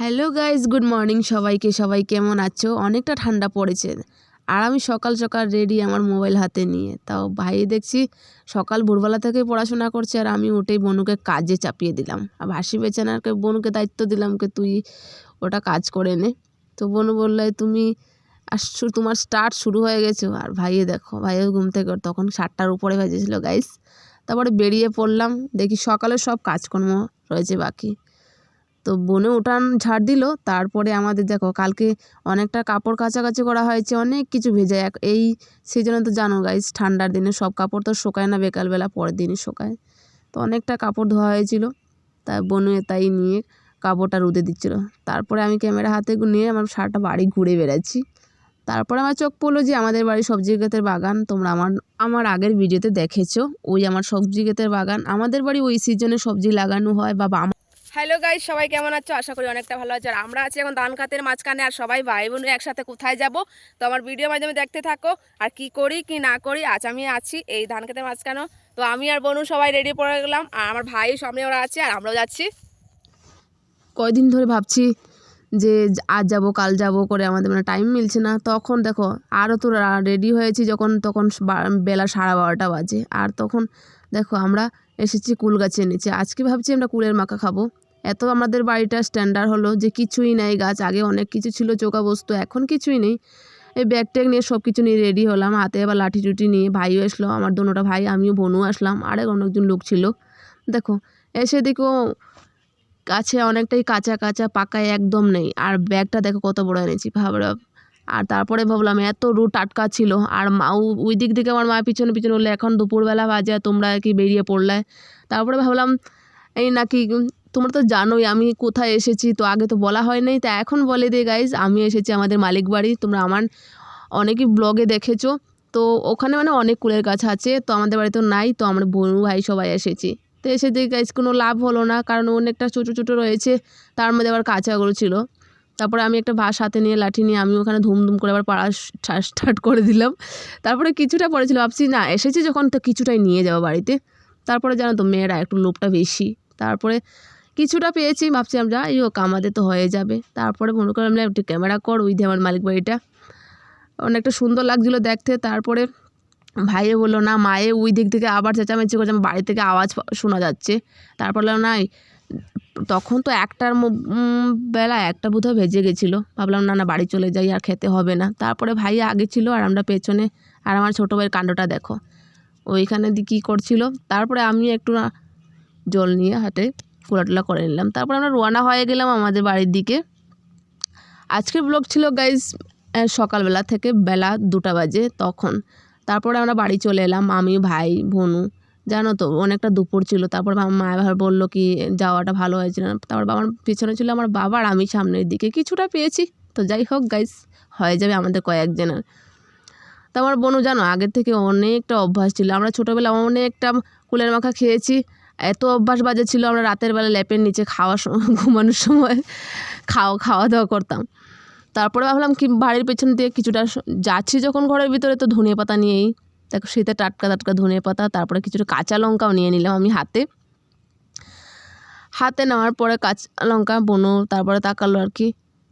Hello guys good morning সবাইকে। সবাই কেমন আছো? অনেকটা ঠান্ডা পড়েছে আর আমি সকাল সকাল রেডি আমার মোবাইল হাতে নিয়ে। তাও ভাই দেখছি সকাল ভোরবেলা থেকে পড়াশোনা করছে আর আমি উঠেই বনুকে কাজে চাপিয়ে দিলাম। আর ভাসি বেচানারকে বনুকে দায়িত্ব দিলাম কি তুই ওটা কাজ করে নে। তো বনু বললে তুমি আর তোমার স্টার্ট শুরু হয়ে গেছো। আর ভাইয়ে দেখো, ভাইও ঘুম থেকে তখন সাতটার উপরে বেজেছিল গাইস। তারপরে বেরিয়ে পড়লাম, দেখি সকালে সব কাজকর্ম রয়েছে বাকি। তো বনে উঠান ঝাড় দিল, তারপরে আমাদের দেখো কালকে অনেকটা কাপড় কাচাকাচি করা হয়েছে, অনেক কিছু ভেজে। এক, এই সিজনে তো জানো গাইস ঠান্ডার দিনে সব কাপড় তো শোকায় না, বিকালবেলা পরের দিনই শোকায়। তো অনেকটা কাপড় ধোয়া হয়েছিল তাই বনু তাই নিয়ে কাপড়টা রোদে দিচ্ছিল। তারপরে আমি ক্যামেরা হাতে নিয়ে আমার সারাটা বাড়ি ঘুরে বেড়াচ্ছি। তারপরে আমার চোখ পড়ল যে আমাদের বাড়ি সবজি ক্ষেতের বাগান, তোমরা আমার আমার আগের ভিডিওতে দেখেছ, ওই আমার সবজি ক্ষেতের বাগান। আমাদের বাড়ি ওই সিজনে সবজি লাগানো হয় বা হ্যালো গাইস সবাই কেমন আছো? আশা করি অনেকটা ভালো আছে। আর আমরা আছি এখন ধান খাতের মাঝখানে, আর সবাই ভাই বোন একসাথে কোথায় যাব? তো আমার ভিডিও মাধ্যমে দেখতে থাকো, আর কি করি, কি না করি, আজ আমি আছি এই ধান খাতের মাঝখানে তো আমি আর বনু সবাই রেডি পড়ে গেলাম, আর আমার ভাই সামনে ওরা আছে, আর আমরাও যাচ্ছি। কয়দিন ধরে ভাবছি যে আজ যাব, কাল যাব করে আমাদের মানে টাইম মিলছে না। তখন দেখো আরও তো রেডি হয়েছি যখন, তখন বেলা সাড়ে বারোটা বাজে। আর তখন দেখো, আমরা এসেছি কুল গাছের নিচে। আজকে ভাবছি আমরা কুলের মাখা খাব। এত আমাদের বাড়িটা স্ট্যান্ডার্ড হলো যে কিছুই নেই গাছ, আগে অনেক কিছু ছিল চোকা বস্তু এখন কিছুই নেই। এই ব্যাগ ট্যাগ নিয়ে সব কিছু নিয়ে রেডি হলাম, হাতে আবার লাঠি টুটি নিয়ে ভাইও আসলো, আমার দোনোটা ভাই, আমিও বোনও আসলাম আরেক অনেকজন লোক ছিল। দেখো, এসে দেখো গাছে অনেকটাই কাঁচা কাঁচা পাকা একদম নেই, আর ব্যাগটা দেখো কত বড় এনেছি ভাবলাম আর তারপরে ভাবলাম এত রু টাটকা ছিল। আর মা ওই দিক থেকে আমার মা পিছনে পিছনে বললে, এখন দুপুরবেলা বাজে, তোমরা কি বেরিয়ে পড়লে? তারপরে ভাবলাম, এই নাকি, তোমরা তো জানোই আমি কোথায় এসেছি, তো আগে তো বলা হয় নাই, তা এখন বলে দে গাইজ আমি এসেছি আমাদের মালিক বাড়ি, তোমরা আমার অনেকই ব্লগে দেখেছ। তো ওখানে মানে অনেক কুলের গাছ আছে, তো আমাদের বাড়িতে নাই, তো আমরা বোন ভাই সবাই এসেছি। তো এসে দেখি গাইজ কোনো লাভ হলো না, কারণ অনেকটা ছোটো ছোটো রয়েছে, তার মধ্যে আবার কাঁচাগুলো ছিল। তারপরে আমি একটা ভাস হাতে নিয়ে লাঠি নিয়ে আমি ওখানে ধুমধুম করে আবার পাড়া স্টার্ট করে দিলাম। তারপরে কিছুটা পড়েছিল ভাবছি, না, এসেছি যখন তো কিছুটাই নিয়ে যাব বাড়িতে। তারপরে জানো তো, মেয়েরা একটু লোভটা বেশি। তারপরে কিছুটা পেয়েছি ভাবছিলাম যাই হোক, আমাদের তো হয়ে যাবে। তারপরে মনে করলাম, না, একটু ক্যামেরা কর, ওই আমার মালিক বাড়িটা। অনেকটা সুন্দর লাগছিল দেখতে। তারপরে ভাইয়ে বলল, না, মায়ে ওই দিক থেকে আবার চেঁচামেচি করছে, আমার বাড়ি থেকে আওয়াজ শোনা যাচ্ছে। তারপর নাই তখন তো একটার বেলা একটা বোধহয় ভেজে গেছিল। ভাবলাম, না না, বাড়ি চলে যাই, আর খেতে হবে না। তারপরে ভাই আগে ছিল, আর আমরা পেছনে, আর আমার ছোটো ভাইয়ের কাণ্ডটা দেখো। ওইখানে দিয়ে কী করছিল, তারপরে আমি একটু না, জল নিয়ে হাতে খোলাটোলা করে নিলাম। তারপরে আমরা রোয়ানা হয়ে গেলাম আমাদের বাড়ির দিকে। আজকের ব্লগ ছিল গাইজ সকালবেলা থেকে বেলা দুটা বাজে তখন। তারপরে আমরা বাড়ি চলে এলাম, আমি, ভাই, ভনু জানো তো, অনেকটা দুপুর ছিল, তারপর মা এবার বলল কি, যাওয়াটা ভালো হয়েছিল। না তারপর আমার পিছনে ছিল আমার বাবা আর আমি সামনের দিকে, কিছুটা পেয়েছি। তো যাই হোক গাইস হয়ে যাবে আমাদের কয়েকজনের। তো আমার বোনও জানো, আগের থেকে অনেকটা অভ্যাস ছিল। আমরা ছোটোবেলা অনেকটা কুলের মাখা খেয়েছি। এত অভ্যাস বাজে ছিল, আমরা রাতের বেলা ল্যাপের নিচে খাওয়ার ঘুমানোর সময় খাওয়া খাওয়া দাওয়া করতাম। তারপরে ভাবলাম কি, বাড়ির পেছন দিয়ে কিছুটা যাচ্ছি যখন ঘরের ভিতরে, তো ধনিয়া পাতা নিয়েই। দেখো শীতে টাটকা টাটকা ধনিয়া পাতা, তারপরে কিছুটা কাঁচা লঙ্কাও নিয়ে নিলাম আমি হাতে। হাতে নেওয়ার পরে কাঁচা লঙ্কা, বনো, তারপরে তাকালো আর কি।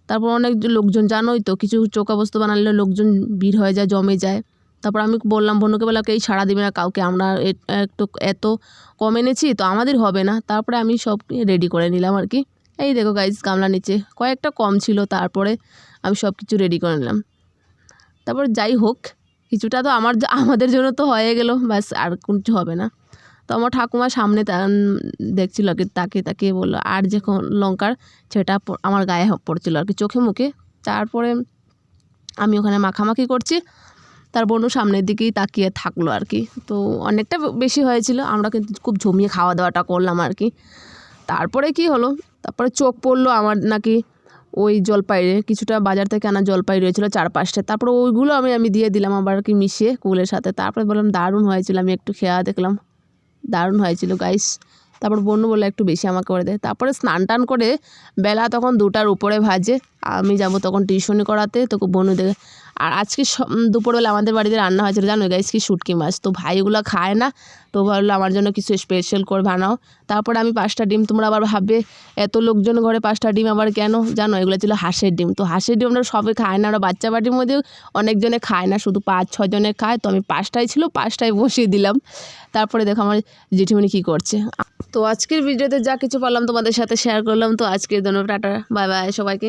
তারপর অনেক লোকজন, জানোই তো, কিছু চোখা বস্তু বানালে লোকজন ভিড় হয়ে যায়, জমে যায়। তারপর আমি বললাম, বনুকে বললাম এই সারা দিবে না কাউকে? আমরা একটু এত কম এনেছি তো আমাদের হবে না। তারপরে আমি সব রেডি করে নিলাম আর কি। এই দেখো গাইজ গামলা নিচে কয়েকটা কম ছিল, তারপরে আমি সব কিছু রেডি করে নিলাম। তারপর যাই হোক কিছুটা তো আমার আমাদের জন্য তো হয়ে গেল, ব্যাস আর কিছু হবে না। তো আমার ঠাকুমা সামনে দেখছিল কি তাকে তাকিয়ে বলল, আর যখন লঙ্কার সেটা আমার গায়ে পড়ছিল আর কি চোখে মুখে। তারপরে আমি ওখানে মাখামাখি করছি, তার বোনও সামনের দিকেই তাকিয়ে থাকল আর কি। তো অনেকটা বেশি হয়েছিল, আমরা কিন্তু খুব জমিয়ে খাওয়া দাওয়াটা করলাম আর কি। তারপরে কি হলো, তারপরে চোখ পড়ল আমার নাকি ওই জলপাই, কিছুটা বাজার থেকে আনা জলপাই রয়েছিল চার পাঁচটা তারপরে ওইগুলো আমি আমি দিয়ে দিলাম আবার কি মিশিয়ে কুলের সাথে। তারপরে বললাম দারুণ হয়েছিল, আমি একটু খেয়া দেখলাম। দারুণ হয়েছিল গাইস তারপর বনু বলল একটু বেশি আমাকে করে দেয়। তারপরে স্নান টান করে বেলা তখন দুটার উপরে ভাজে। আমি যাব তখন টিউশনি করাতে, তো বনু দেখে আর আজকে দুপুরবেলা আমাদের বাড়িতে রান্না হয়েছিল, জানো গাইস কি শুটকি মাছ। তো ভাইগুলো খায় না, তো ভাবলো আমার জন্য কিছু স্পেশাল করে বানাও। তারপর আমি পাঁচটা ডিম, তোমরা আবার ভাববে, এত লোকজন ঘরে পাঁচটা ডিম আবার কেন? জানো, এগুলো ছিল হাঁসের ডিম। তো হাঁসের ডিম আমরা সবে খায় না আমরা বাচ্চা বাটির মধ্যেও অনেকজনে খায় না, শুধু পাঁচ, ছজনে খায়। তো আমি পাঁচটাই ছিল, পাঁচটায় বসিয়ে দিলাম। তারপরে দেখো আমার জেঠিমণি কী করছে। তো আজকের ভিডিওতে যা কিছু পারলাম তোমাদের সাথে শেয়ার করলাম। তো আজকের জন্য টাটা বাই বাই সবাইকে।